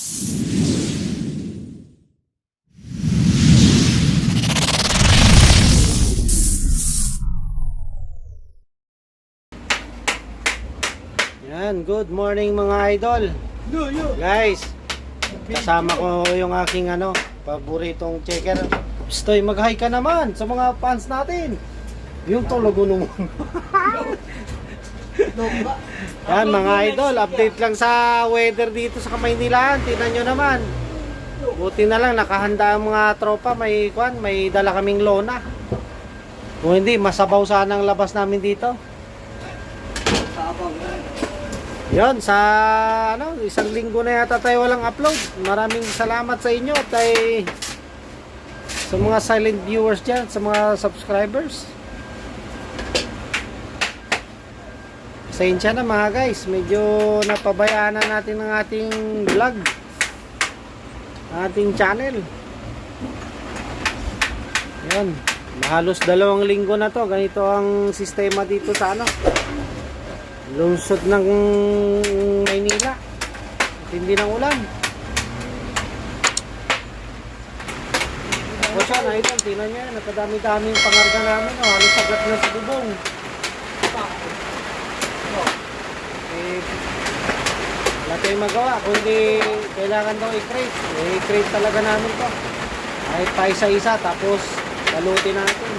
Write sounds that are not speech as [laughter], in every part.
Yan, good morning mga idol. Guys, kasama ko yung aking ano, paboritong checker. Stoy, mag-hi ka naman sa mga fans natin. Yung tulogo nung. [laughs] Yan mga idol, update lang sa weather dito sa Kamaynilaan. Tingnan nyo naman. Buti na lang nakahanda ang mga tropa, may kwan, may dala kaming lona. Kung hindi, masabaw sana ang labas namin dito. Yon sa ano, isang linggo na yata tayo walang upload. Maraming salamat sa inyo at ay sa mga silent viewers diyan, sa mga subscribers. Pasensya na mga guys, medyo napabayaan na natin ang ating vlog. Ating channel. Yan. Halos dalawang linggo na to. Ganito ang sistema dito sa ano. Lungsod ng Maynila. Hindi ng ulan. O siya, nakita, tingnan niya, nakadami-dami yung pangarga namin. Oh, halos sagat na sa bubong. Eh, tayong magawa, kundi kailangan daw i-crate. I-crate talaga namin to. Kahit pa isa-isa, tapos balutin natin.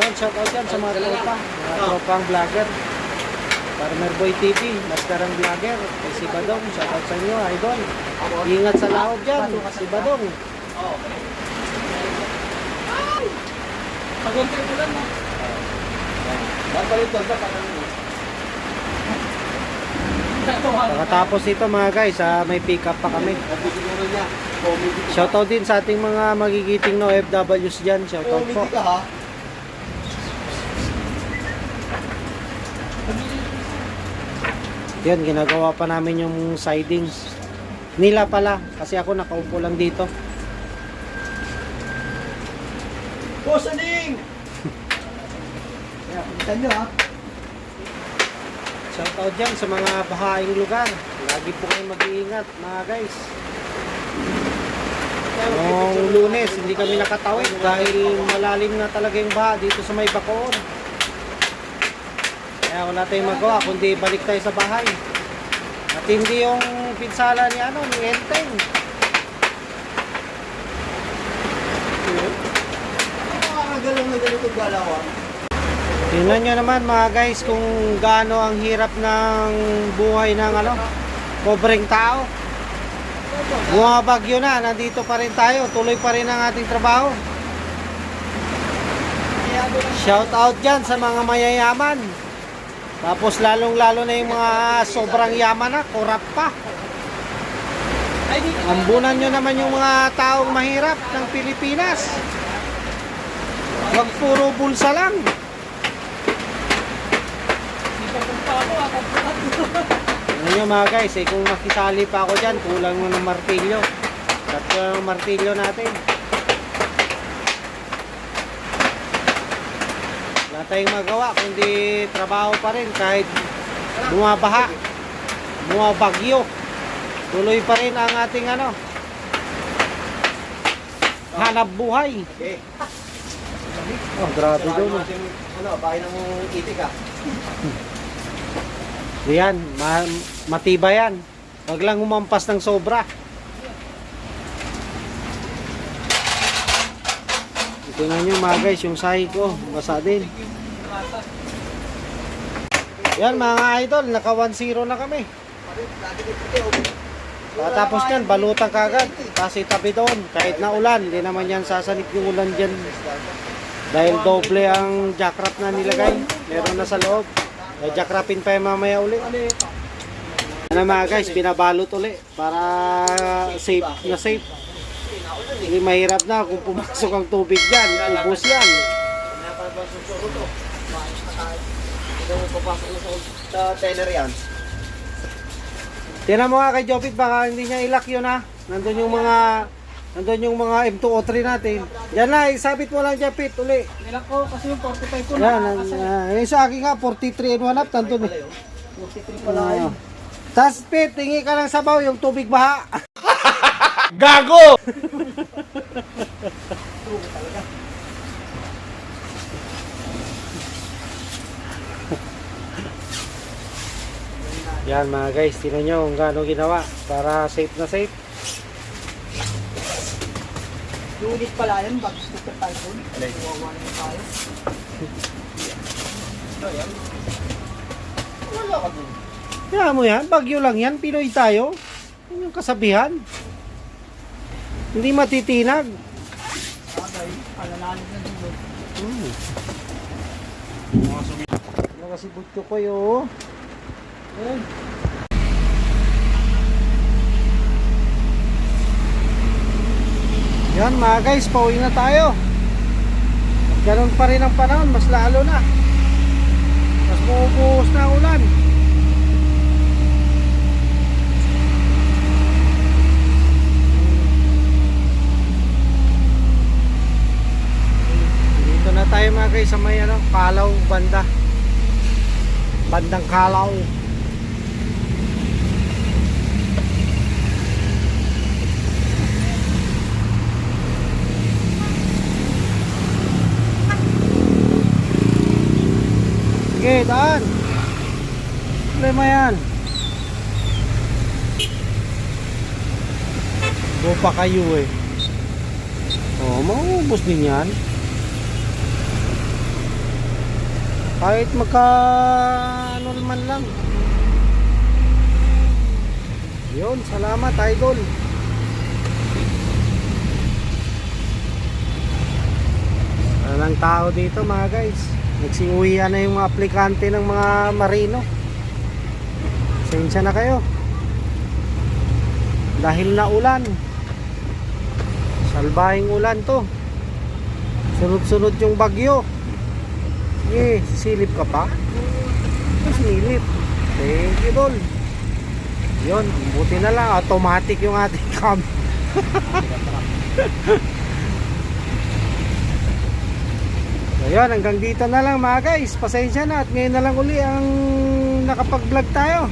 Ayun, shout out yan sa mga tropa, mga tropang vlogger. Farmer Boy TV, Maskarang Vlogger, kay si Badong, shout out sa inyo, idol. Ingat sa laot dyan, si Badong. Pag-unti ko lang, no? Babalik doon sa pag-ano. Pagkatapos ito mga guys, ah, may pick up pa kami. Shoutout din sa ating mga magigiting no OFWs dyan. Shoutout po. Ha? Yan, ginagawa pa namin yung sidings. Nila pala, kasi ako nakaupo lang dito. Boss Aning! Kaya, [laughs] pinsan nyo ha? Shoutout dyan sa mga bahaing lugar. Lagi po kayong mag-iingat mga guys. Noong lunes, hindi kami nakatawid dahil malalim na talaga yung baha dito sa may bakoon. Kaya wala tayong magawa, kundi balik tayo sa bahay. At hindi yung pinsala ni ano, ni Enteng. Ano makakagalang na ganito galawan? Tingnan nyo naman mga guys kung gaano ang hirap ng buhay ng ano, pobreng tao. Bumabagyo na, nandito pa rin tayo, tuloy pa rin ang ating trabaho. Shout out dyan sa mga mayayaman. Tapos lalong lalo na yung mga sobrang yaman na, kurap pa. Ambunan nyo naman yung mga taong mahirap ng Pilipinas. Huwag puro bulsa lang. pa punta ako, ako Ano nyo mga guys, eh, kung makisali pa ako dyan, kulang mo ng martilyo. Tatlo ng martilyo natin. Wala tayong magawa, kundi trabaho pa rin kahit bumabaha, bumabagyo. Tuloy pa rin ang ating ano, hanap buhay. Okay. Oh, grabe doon. oh. Ano, bahay ng itik ha? [laughs] Yan, ma matibay yan. Wag lang humampas ng sobra. Tingnan nyo mga guys, yung sahi ko, basa din. Yan mga idol, naka 1-0 na kami. Tapos yan, balutan kagad. Kasi tabi doon, kahit na ulan, hindi naman yan sasanip yung ulan dyan. Dahil doble ang jackrap na nilagay. Meron na sa loob. Eh, jackrapin pa yung mamaya uli. Ano mga guys, binabalot uli para safe na safe. Hindi mahirap na kung pumasok ang tubig dyan. Teller yan. Tinan mo nga kay Jopit, baka hindi niya ilak yun ha. Nandun yung mga nandun yung mga M203 natin. Yan na, isabit mo lang Jopit uli. Nilak ko kasi yung 45 ko Yan, uh, yung sa akin nga, 43 and 1 up, nandun eh. 43 pala yun. Uh, Tapos Pit, tingi ka ng sabaw, yung tubig baha. [laughs] Gago! Yan mga guys, tinan nyo kung gaano ginawa para safe na safe. Unit pala yan, bago super typhoon. Kawawa naman tayo. Ito yan. Wala ka dun. Kaya mo yan, bagyo lang yan, Pinoy tayo. Yun yung kasabihan. Hindi matitinag. Bagay, palalalim na dito. Hmm. Kasi butyo ko yo. Ayun. Yan mga guys, pauwi na tayo. Ganun pa rin ang panahon, mas lalo na. Mas bumubuhos na ulan. Dito na tayo mga guys sa may ano, Kalaw banda. Bandang Kalaw. Problema yan. Go pa kayo eh. Oh, mauubos din yan. Kahit magka ano naman lang. Yun, salamat idol. Walang tao dito mga guys. Nagsiuwian na yung mga aplikante ng mga marino. Sensya na kayo. Dahil na ulan. Salbahing ulan to. Sunod-sunod yung bagyo. Eh, silip ka pa? Silip. Thank you, Dol. Yun, buti na lang. Automatic yung ating [laughs] cam. Ayun, hanggang dito na lang mga guys. Pasensya na at ngayon na lang uli ang nakapag-vlog tayo.